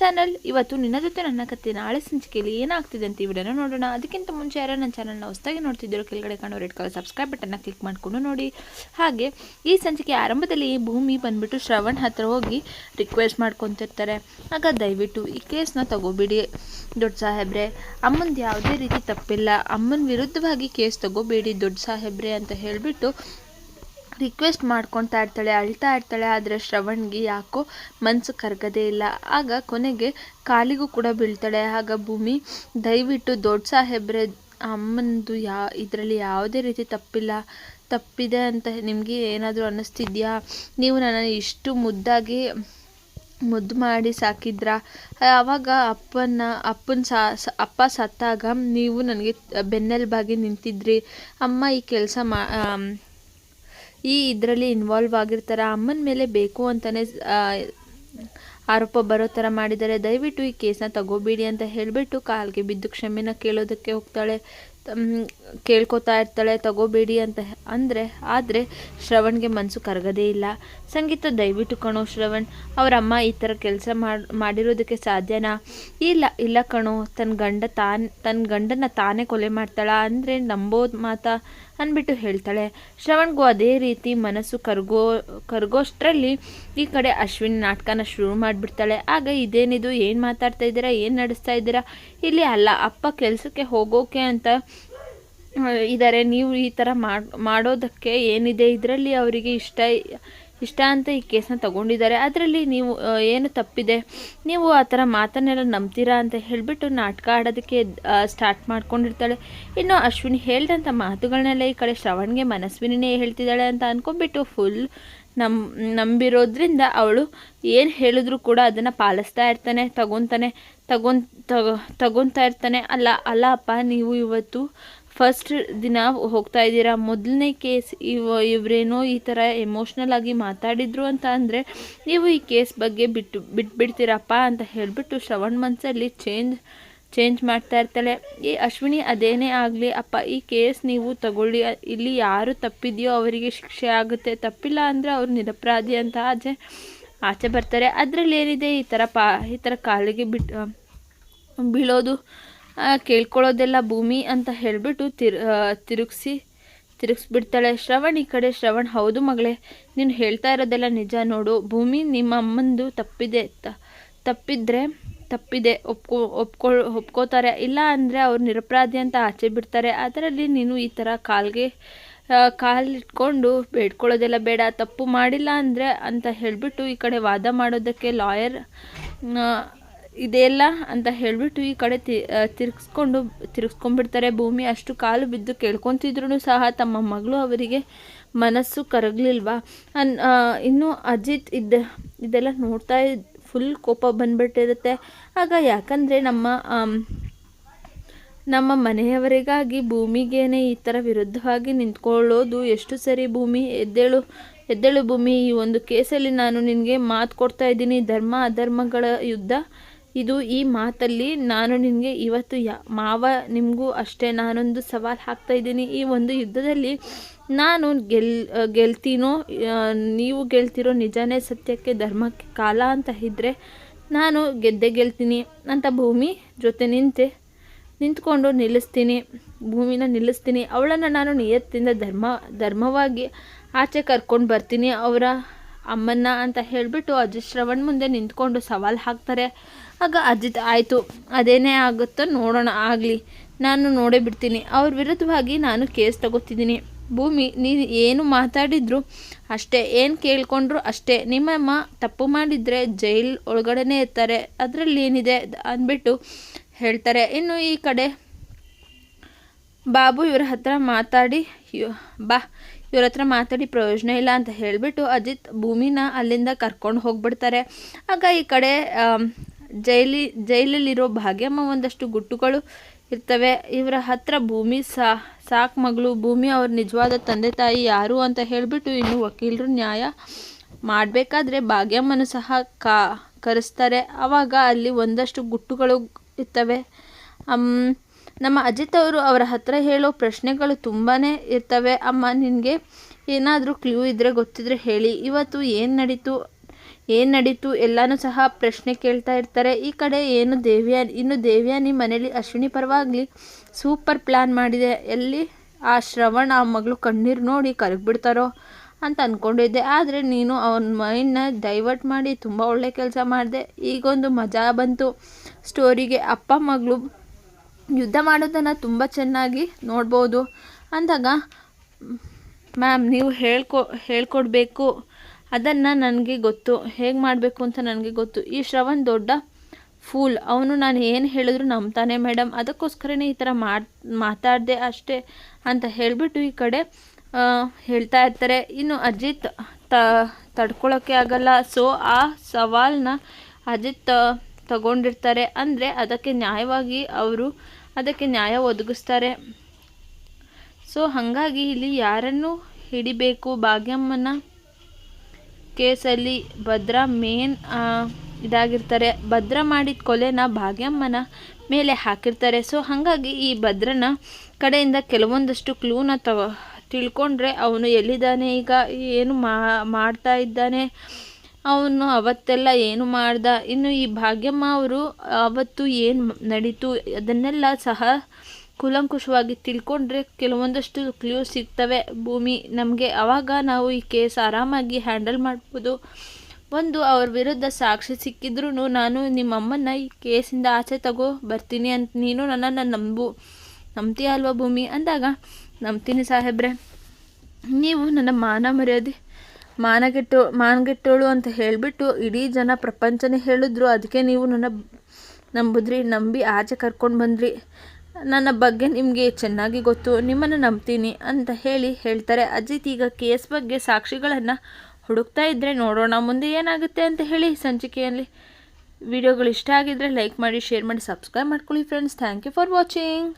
Channel. ಇವತ್ತು ನಿನ್ನ ಜೊತೆ ನನ್ನ ಕತೆ ನಾಳೆ ಸಂಚಿಕೆಯಲ್ಲಿ ಏನಾಗ್ತಿದೆ ಅಂತ ಈ ವಿಡಿಯೋನ ನೋಡೋಣ. ಅದಕ್ಕಿಂತ ಮುಂಚೆ ಯಾರೋ ನನ್ನ ಚಾನಲ್ನ ಹೊಸದಾಗಿ ನೋಡ್ತಿದ್ದರು, ಕೆಳಗಡೆ ಕಾಣೋ ರೆಡ್ ಕಲರ್ ಸಬ್ಸ್ಕ್ರೈಬ್ ಬಟನ್ನ ಕ್ಲಿಕ್ ಮಾಡಿಕೊಂಡು ನೋಡಿ. ಹಾಗೆ ಈ ಸಂಚಿಕೆ ಆರಂಭದಲ್ಲಿ ಭೂಮಿ ಬಂದ್ಬಿಟ್ಟು ಶ್ರವಣ್ ಹತ್ರ ಹೋಗಿ ರಿಕ್ವೆಸ್ಟ್ ಮಾಡ್ಕೊತಿರ್ತಾರೆ. ಆಗ ದಯವಿಟ್ಟು ಈ ಕೇಸನ್ನ ತಗೋಬೇಡಿ ದೊಡ್ಡ ಸಾಹೇಬ್ರೆ. ಅಮ್ಮಂದು ಯಾವುದೇ ರೀತಿ ತಪ್ಪಿಲ್ಲ. ಅಮ್ಮನ ವಿರುದ್ಧವಾಗಿ ಕೇಸ್ ತಗೋಬೇಡಿ ದೊಡ್ಡ ಸಾಹೇಬ್ರೆ ಅಂತ ಹೇಳಿಬಿಟ್ಟು ರಿಕ್ವೆಸ್ಟ್ ಮಾಡ್ಕೊತಾ ಇರ್ತಾಳೆ, ಅಳ್ತಾ ಇರ್ತಾಳೆ, ಆದರೆ ಶ್ರವಣ್ಗೆ ಯಾಕೋ ಮನಸ್ಸು ಕರ್ಗದೇ ಇಲ್ಲ. ಆಗ ಕೊನೆಗೆ ಕಾಲಿಗೂ ಕೂಡ ಬೀಳ್ತಾಳೆ. ಆಗ ಭೂಮಿ, ದಯವಿಟ್ಟು ದೊಡ್ಡ ಸಾಹೇಬ್ರೆ ಅಮ್ಮನದು ಯಾ, ಇದರಲ್ಲಿ ಯಾವುದೇ ರೀತಿ ತಪ್ಪಿಲ್ಲ. ತಪ್ಪಿದೆ ಅಂತ ನಿಮಗೆ ಏನಾದರೂ ಅನ್ನಿಸ್ತಿದ್ಯಾ? ನೀವು ನನ್ನ ಇಷ್ಟು ಮುದ್ದಾಗಿ ಮುದ್ದು ಮಾಡಿ ಸಾಕಿದ್ರ? ಆವಾಗ ಅಪ್ಪನ ಅಪ್ಪನ ಸಾ ಅಪ್ಪ ಸತ್ತಾಗ ನೀವು ನನಗೆ ಬೆನ್ನೆಲುಬಾಗಿ ನಿಂತಿದ್ರಿ. ಅಮ್ಮ ಈ ಕೆಲಸ ಮಾ ಈ ಇದರಲ್ಲಿ ಇನ್ವಾಲ್ವ್ ಆಗಿರ್ತಾರೆ, ಅಮ್ಮನ ಮೇಲೆ ಬೇಕು ಅಂತಲೇ ಆರೋಪ ಬರೋ ಥರ ಮಾಡಿದ್ದಾರೆ. ದಯವಿಟ್ಟು ಈ ಕೇಸನ್ನ ತಗೋಬೇಡಿ ಅಂತ ಹೇಳಿಬಿಟ್ಟು ಕಾಲಿಗೆ ಬಿದ್ದು ಕ್ಷಮೆನ ಕೇಳೋದಕ್ಕೆ ಹೋಗ್ತಾಳೆ. ಕೇಳ್ಕೊತಾ ಇರ್ತಾಳೆ, ತಗೋಬೇಡಿ ಅಂತ ಅಂದರೆ, ಆದರೆ ಶ್ರವಣ್ಗೆ ಮನಸ್ಸು ಕರಗದೇ ಇಲ್ಲ. ಸಂಗೀತ ದಯವಿಟ್ಟು ಕಣೋ ಶ್ರವಣ್ ಅವರ ಅಮ್ಮ ಈ ಥರ ಕೆಲಸ ಮಾಡಿ, ಮಾಡಿರೋದಕ್ಕೆ ಸಾಧ್ಯನಾ? ಇಲ್ಲ ಇಲ್ಲ ಕಣೋ ತನ್ನ ಗಂಡ ತಾನ್ ತನ್ನ ಗಂಡನ ತಾನೇ ಕೊಲೆ ಮಾಡ್ತಾಳ ಅಂದರೆ ನಂಬೋದು ಮಾತಾ ಅಂದ್ಬಿಟ್ಟು ಹೇಳ್ತಾಳೆ. ಶ್ರವಣ್ಗೂ ಅದೇ ರೀತಿ ಮನಸ್ಸು ಕರ್ಗೋ, ಕರ್ಗೋಷ್ಟರಲ್ಲಿ ಈ ಕಡೆ ಅಶ್ವಿನ್ ನಾಟಕನ ಶುರು ಮಾಡಿಬಿಡ್ತಾಳೆ. ಆಗ ಇದೇನಿದು, ಏನು ಮಾತಾಡ್ತಾ ಇದ್ದೀರಾ, ಏನು ನಡೆಸ್ತಾ ಇದ್ದೀರಾ? ಇಲ್ಲಿ ಅಲ್ಲ, ಅಪ್ಪ ಕೆಲಸಕ್ಕೆ ಹೋಗೋಕೆ ಅಂತ ಇದ್ದಾರೆ ನೀವು ಈ ಥರ ಮಾಡೋದಕ್ಕೆ ಏನಿದೆ, ಇದರಲ್ಲಿ ಅವರಿಗೆ ಇಷ್ಟ ಇಷ್ಟ ಅಂತ ಈ ಕೇಸನ್ನ ತಗೊಂಡಿದ್ದಾರೆ. ಅದರಲ್ಲಿ ನೀವು ಏನು ತಪ್ಪಿದೆ? ನೀವು ಆ ಥರ ಮಾತನ್ನೆಲ್ಲ ನಂಬ್ತೀರಾ ಅಂತ ಹೇಳಿಬಿಟ್ಟು ನಾಟಕ ಆಡೋದಕ್ಕೆ ಸ್ಟಾರ್ಟ್ ಮಾಡ್ಕೊಂಡಿರ್ತಾಳೆ. ಇನ್ನು ಅಶ್ವಿನಿ ಹೇಳಿದಂಥ ಮಾತುಗಳನ್ನೆಲ್ಲ ಈ ಕಡೆ ಶ್ರವಣ್ಗೆ ಮನಸ್ವಿನೇ ಹೇಳ್ತಿದ್ದಾಳೆ ಅಂತ ಅಂದ್ಕೊಂಡ್ಬಿಟ್ಟು ಫುಲ್ ನಮ್, ನಂಬಿರೋದ್ರಿಂದ ಅವಳು ಏನು ಹೇಳಿದ್ರು ಕೂಡ ಅದನ್ನು ಪಾಲಿಸ್ತಾ ಇರ್ತಾನೆ, ತಗೊತಾನೆ, ತಗೊಂತ ತಗೊ ತಗೊತಾ ಇರ್ತಾನೆ. ಅಲ್ಲ ಅಲ್ಲ ಅಪ್ಪ, ನೀವು ಇವತ್ತು ಫಸ್ಟ್ ದಿನ ಹೋಗ್ತಾ ಇದ್ದೀರಾ? ಮೊದಲನೇ ಕೇಸ್ ಇವ ಇವರೇನೋ ಈ ಥರ ಎಮೋಷ್ನಲ್ ಆಗಿ ಮಾತಾಡಿದ್ರು ಅಂತ ಅಂದರೆ ನೀವು ಈ ಕೇಸ್ ಬಗ್ಗೆ ಬಿಟ್ಟು ಬಿಟ್ಬಿಡ್ತೀರಪ್ಪ ಅಂತ ಹೇಳಿಬಿಟ್ಟು ಶ್ರವಣ್ ಮನ್ಸಲ್ಲಿ ಚೇಂಜ್ ಚೇಂಜ್ ಮಾಡ್ತಾ ಇರ್ತಾಳೆ. ಈ ಅಶ್ವಿನಿ, ಅದೇನೇ ಆಗಲಿ, ಅಪ್ಪ, ಈ ಕೇಸ್ ನೀವು ತಗೊಳ್ಳಿ. ಇಲ್ಲಿ ಯಾರು ತಪ್ಪಿದೆಯೋ ಅವರಿಗೆ ಶಿಕ್ಷೆ ಆಗುತ್ತೆ. ತಪ್ಪಿಲ್ಲ ಅಂದರೆ ಅವರು ನಿರಪರಾಧಿ ಅಂತ ಆಚೆ ಆಚೆ ಬರ್ತಾರೆ. ಅದರಲ್ಲಿ ಏನಿದೆ? ಈ ಥರ ಪಾ ಈ ಥರ ಕಾಲಿಗೆ ಬಿಟ್ಟು ಬೀಳೋದು. ಕೇಳ್ಕೊಳ್ಳೋದೆಲ್ಲ ಭೂಮಿ ಅಂತ ಹೇಳಿಬಿಟ್ಟು ತಿರ್ ತಿರುಗಿಸಿ, ತಿರುಗಿಸ್ಬಿಡ್ತಾಳೆ. ಶ್ರವಣ್, ಈ ಕಡೆ ಶ್ರವಣ್, ಹೌದು ಮಗಳೇ, ನೀನು ಹೇಳ್ತಾ ಇರೋದೆಲ್ಲ ನಿಜ ನೋಡು. ಭೂಮಿ ನಿಮ್ಮ ಅಮ್ಮಂದು ತಪ್ಪಿದೆ ತಪ್ಪಿದ್ರೆ, ತಪ್ಪಿದೆ. ಒಪ್ಕೊ ಒಪ್ಕೊ, ಒಪ್ಕೋತಾರೆ. ಇಲ್ಲ ಅಂದರೆ ಅವ್ರು ನಿರಪರಾಧಿ ಅಂತ ಆಚೆ ಬಿಡ್ತಾರೆ. ಅದರಲ್ಲಿ ನೀನು ಈ ಥರ ಕಾಲ್ಗೆ ಕಾಲಿಟ್ಕೊಂಡು ಬೇಡ್ಕೊಳ್ಳೋದೆಲ್ಲ ಬೇಡ. ತಪ್ಪು ಮಾಡಿಲ್ಲ ಅಂದರೆ ಅಂತ ಹೇಳಿಬಿಟ್ಟು ಈ ಕಡೆ ವಾದ ಮಾಡೋದಕ್ಕೆ ಲಾಯರ್ ಇದೆಲ್ಲ ಅಂತ ಹೇಳಿಬಿಟ್ಟು ಈ ಕಡೆ ತಿ ತಿರ್ಗಿಸ್ಕೊಂಡು, ತಿರ್ಗಿಸ್ಕೊಂಡ್ಬಿಡ್ತಾರೆ. ಭೂಮಿ ಅಷ್ಟು ಕಾಲು ಬಿದ್ದು ಕೇಳ್ಕೊತಿದ್ರು ಸಹ ತಮ್ಮ ಮಗಳು ಅವರಿಗೆ ಮನಸ್ಸು ಕರಗಲಿಲ್ವಾ? ಅನ್ ಇನ್ನು ಅಜಿತ್ ಇದ್ದ, ಇದೆಲ್ಲ ನೋಡ್ತಾ ಫುಲ್ ಕೋಪ ಬಂದ್ಬಿಟ್ಟಿರುತ್ತೆ. ಆಗ ಯಾಕಂದರೆ ನಮ್ಮ ನಮ್ಮ ಮನೆಯವರಿಗಾಗಿ ಭೂಮಿಗೇನೆ ಈ ಥರ ವಿರುದ್ಧವಾಗಿ ನಿಂತ್ಕೊಳ್ಳೋದು ಎಷ್ಟು ಸರಿ ಭೂಮಿ? ಎದ್ದೇಳು ಎದ್ದೇಳು ಭೂಮಿ. ಈ ಒಂದು ಕೇಸಲ್ಲಿ ನಾನು ನಿನಗೆ ಮಾತು ಕೊಡ್ತಾ ಇದ್ದೀನಿ. ಧರ್ಮ, ಅಧರ್ಮಗಳ ಯುದ್ಧ. ಇದು ಈ ಮಾತಲ್ಲಿ ನಾನು ನಿನಗೆ ಇವತ್ತು ಯಾ, ಮಾವ ನಿಮಗೂ ಅಷ್ಟೇ ನಾನೊಂದು ಸವಾಲು ಹಾಕ್ತಾ ಇದ್ದೀನಿ. ಈ ಒಂದು ಯುದ್ಧದಲ್ಲಿ ನಾನು ಗೆಲ್ ಗೆಲ್ತೀನೋ ನೀವು ಗೆಲ್ತಿರೋ ನಿಜನೇ ಸತ್ಯಕ್ಕೆ ಧರ್ಮಕ್ಕೆ ಕಾಲ ಅಂತ ಇದ್ದರೆ ನಾನು ಗೆದ್ದೆ ಗೆಲ್ತೀನಿ. ಅಂತ ಭೂಮಿ ಜೊತೆ ನಿಂತೆ ನಿಂತ್ಕೊಂಡು ನಿಲ್ಲಿಸ್ತೀನಿ. ಭೂಮಿನ ನಿಲ್ಲಿಸ್ತೀನಿ. ಅವಳನ್ನು ನಾನು ನಿಯತ್ತಿಂದ ಧರ್ಮ, ಧರ್ಮವಾಗಿ ಆಚೆ ಕರ್ಕೊಂಡು ಬರ್ತೀನಿ. ಅವರ ಅಮ್ಮನ್ನ ಅಂತ ಹೇಳಿಬಿಟ್ಟು ಅಜಿತ್ ಶ್ರವಣ್ ಮುಂದೆ ನಿಂತ್ಕೊಂಡು ಸವಾಲು ಹಾಕ್ತಾರೆ. ಆಗ ಅಜಿತ್, ಆಯಿತು, ಅದೇನೇ ಆಗುತ್ತೋ ನೋಡೋಣ, ಆಗಲಿ. ನಾನು ನೋಡೇ ಬಿಡ್ತೀನಿ. ಅವ್ರ ವಿರುದ್ಧವಾಗಿ ನಾನು ಕೇಸ್ ತಗೋತಿದ್ದೀನಿ. ಭೂಮಿ, ನೀನು ಏನು ಮಾತಾಡಿದ್ರು ಅಷ್ಟೇ, ಏನು ಕೇಳ್ಕೊಂಡ್ರು ಅಷ್ಟೇ. ನಿಮ್ಮಮ್ಮ ತಪ್ಪು ಮಾಡಿದರೆ ಜೈಲ್ ಒಳಗಡೆನೇ ಇರ್ತಾರೆ. ಅದರಲ್ಲಿ ಏನಿದೆ ಅಂದ್ಬಿಟ್ಟು ಹೇಳ್ತಾರೆ. ಇನ್ನು ಈ ಕಡೆ ಬಾಬು ಇವರ ಹತ್ರ ಮಾತಾಡಿ ಬಾ ಇವ್ರ ಹತ್ರ ಮಾತಾಡಿ ಪ್ರಯೋಜನ ಇಲ್ಲ ಅಂತ ಹೇಳಿಬಿಟ್ಟು ಅಜಿತ್ ಭೂಮಿನ ಅಲ್ಲಿಂದ ಕರ್ಕೊಂಡು ಹೋಗ್ಬಿಡ್ತಾರೆ. ಆಗ ಈ ಕಡೆ ಜೈಲಿ, ಜೈಲಲ್ಲಿರೋ ಭಾಗ್ಯಮ್ಮ ಒಂದಷ್ಟು ಗುಟ್ಟುಗಳು ಇರ್ತವೆ. ಇವರ ಹತ್ರ ಭೂಮಿ ಸಾ, ಸಾಕ್ ಮಗಳು, ಭೂಮಿ ಅವ್ರ ನಿಜವಾದ ತಂದೆ ತಾಯಿ ಯಾರು ಅಂತ ಹೇಳಿಬಿಟ್ಟು ಇನ್ನು ವಕೀಲರು ನ್ಯಾಯ ಮಾಡಬೇಕಾದ್ರೆ ಭಾಗ್ಯಮ್ಮನು ಸಹ ಕಾ, ಕರೆಸ್ತಾರೆ. ಆವಾಗ ಅಲ್ಲಿ ಒಂದಷ್ಟು ಗುಟ್ಟುಗಳು ಇರ್ತವೆ. ನಮ್ಮ ಅಜಿತ್ ಅವರು ಅವರ ಹತ್ರ ಹೇಳೋ ಪ್ರಶ್ನೆಗಳು ತುಂಬಾ ಇರ್ತವೆ. ಅಮ್ಮ, ನಿನಗೆ ಏನಾದರೂ ಕ್ಲೂ ಇದ್ದರೆ ಗೊತ್ತಿದ್ರೆ ಹೇಳಿ. ಇವತ್ತು ಏನು ನಡೀತು? ಏನು ನಡೀತು? ಎಲ್ಲನೂ ಸಹ ಪ್ರಶ್ನೆ ಕೇಳ್ತಾ ಇರ್ತಾರೆ. ಈ ಕಡೆ ಏನು ದೇವ್ಯಾನಿ ಇನ್ನು ದೇವ್ಯಾನಿ ಮನೇಲಿ ಅಶ್ವಿನಿ ಪರವಾಗಲಿ ಸೂಪರ್ ಪ್ಲ್ಯಾನ್ ಮಾಡಿದೆ. ಎಲ್ಲಿ? ಆ ಶ್ರವಣ ಆ ಮಗಳು ಕಣ್ಣೀರು ನೋಡಿ ಕರಗಿಬಿಡ್ತಾರೋ ಅಂತ ಅಂದ್ಕೊಂಡಿದ್ದೆ ಆದರೆ ನೀನು ಅವನ ಮೈಂಡ್ನ ಡೈವರ್ಟ್ ಮಾಡಿ ತುಂಬ ಒಳ್ಳೆ ಕೆಲಸ ಮಾಡಿದೆ. ಈಗೊಂದು ಮಜಾ ಬಂತು. ಸ್ಟೋರಿಗೆ ಅಪ್ಪ ಮಗಳು ಯುದ್ಧ ಮಾಡೋದನ್ನು ತುಂಬ ಚೆನ್ನಾಗಿ ನೋಡ್ಬೋದು. ಅಂದಾಗ, ಮ್ಯಾಮ್, ನೀವು ಹೇಳ್ಕೊ, ಹೇಳ್ಕೊಡ್ಬೇಕು. ಅದನ್ನು ನನಗೆ ಗೊತ್ತು. ಹೇಗೆ ಮಾಡಬೇಕು ಅಂತ ನನಗೆ ಗೊತ್ತು. ಈ ಶ್ರವಣ್ ದೊಡ್ಡ ಫೂಲ್. ಅವನು ನಾನು ಏನು ಹೇಳಿದ್ರು ನಂಬ್ತಾನೆ ಮೇಡಮ್. ಅದಕ್ಕೋಸ್ಕರನೇ ಈ ಥರ ಮಾತಾಡಿದೆ ಅಷ್ಟೇ ಅಂತ ಹೇಳಿಬಿಟ್ಟು ಈ ಕಡೆ ಹೇಳ್ತಾ ಇರ್ತಾರೆ. ಇನ್ನು ಅಜಿತ್ ತ ತಡ್ಕೊಳ್ಳೋಕ್ಕೆ ಆಗಲ್ಲ. ಸೊ, ಆ ಸವಾಲನ್ನ ಅಜಿತ್ ತಗೊಂಡಿರ್ತಾರೆ. ಅಂದರೆ ಅದಕ್ಕೆ ನ್ಯಾಯವಾಗಿ ಅವರು ಅದಕ್ಕೆ ನ್ಯಾಯ ಒದಗಿಸ್ತಾರೆ. ಸೊ ಹಾಗಾಗಿ ಇಲ್ಲಿ ಯಾರನ್ನು ಹಿಡಿಬೇಕು? ಭಾಗ್ಯಮ್ಮನ ಕೇಸಲ್ಲಿ ಭದ್ರಾ ಮೇನ್ ಇದಾಗಿರ್ತಾರೆ. ಭದ್ರ ಮಾಡಿದ ಕೊಲೆನ ಭಾಗ್ಯಮ್ಮನ ಮೇಲೆ ಹಾಕಿರ್ತಾರೆ. ಸೊ ಹಾಗಾಗಿ ಈ ಭದ್ರನ ಕಡೆಯಿಂದ ಕೆಲವೊಂದಷ್ಟು ಕ್ಲೂನ ತಗೋ ತಿಳ್ಕೊಂಡ್ರೆ ಅವನು ಎಲ್ಲಿದ್ದಾನೆ ಈಗ? ಏನು ಮಾಡ್ತಾ ಇದ್ದಾನೆ? ಅವನು ಅವತ್ತೆಲ್ಲ ಏನು ಮಾಡ್ದ? ಇನ್ನು ಈ ಭಾಗ್ಯಮ್ಮ ಅವರು ಅವತ್ತು ಏನು ನಡೀತು? ಅದನ್ನೆಲ್ಲ ಸಹ ಕೂಲಂಕುಷವಾಗಿ ತಿಳ್ಕೊಂಡ್ರೆ ಕೆಲವೊಂದಷ್ಟು ಕ್ಲೂ ಸಿಗ್ತವೆ. ಭೂಮಿ, ನಮಗೆ ಆವಾಗ ನಾವು ಈ ಕೇಸ್ ಆರಾಮಾಗಿ ಹ್ಯಾಂಡಲ್ ಮಾಡ್ಬೋದು. ಒಂದು ಅವ್ರ ವಿರುದ್ಧ ಸಾಕ್ಷಿ ಸಿಕ್ಕಿದ್ರೂ ನಾನು ನಿಮ್ಮಮ್ಮನ ಈ ಕೇಸಿಂದ ಆಚೆ ತಗೋ ಬರ್ತೀನಿ ಅಂತ ನೀನು ನನ್ನನ್ನು ನಂಬು. ನಂಬ್ತೀಯ ಅಲ್ವಾ ಭೂಮಿ? ಅಂದಾಗ, ನಂಬ್ತೀನಿ ಸಾಹೇಬ್ರೆ. ನೀವು ನನ್ನ ಮಾನ ಮರ್ಯಾದೆ ಮಾನಗೆಟ್ಟು, ಮಾನಗೆಟ್ಟೋಳು ಅಂತ ಹೇಳಿಬಿಟ್ಟು ಇಡೀ ಜನ ಪ್ರಪಂಚನೇ ಹೇಳಿದ್ರು. ಅದಕ್ಕೆ ನೀವು ನನ್ನ ನಂಬಿದ್ರಿ, ನಂಬಿ ಆಚೆ ಕರ್ಕೊಂಡು ಬಂದ್ರಿ. ನನ್ನ ಬಗ್ಗೆ ನಿಮಗೆ ಚೆನ್ನಾಗಿ ಗೊತ್ತು, ನಿಮ್ಮನ್ನು ನಂಬ್ತೀನಿ ಅಂತ ಹೇಳಿ ಹೇಳ್ತಾರೆ. ಅಜಿತ್ ಈಗ ಕೇಸ್ ಬಗ್ಗೆ ಸಾಕ್ಷಿಗಳನ್ನು ಹುಡುಕ್ತಾ ಇದ್ದರೆ ನೋಡೋಣ. ಮುಂದೆ ಏನಾಗುತ್ತೆ ಅಂತ ಹೇಳಿ ಸಂಚಿಕೆಯಲ್ಲಿ ವಿಡಿಯೋಗಳು ಇಷ್ಟ ಆಗಿದ್ದರೆ ಲೈಕ್ ಮಾಡಿ, ಶೇರ್ ಮಾಡಿ, ಸಬ್ಸ್ಕ್ರೈಬ್ ಮಾಡ್ಕೊಳ್ಳಿ friends. Thank you for watching.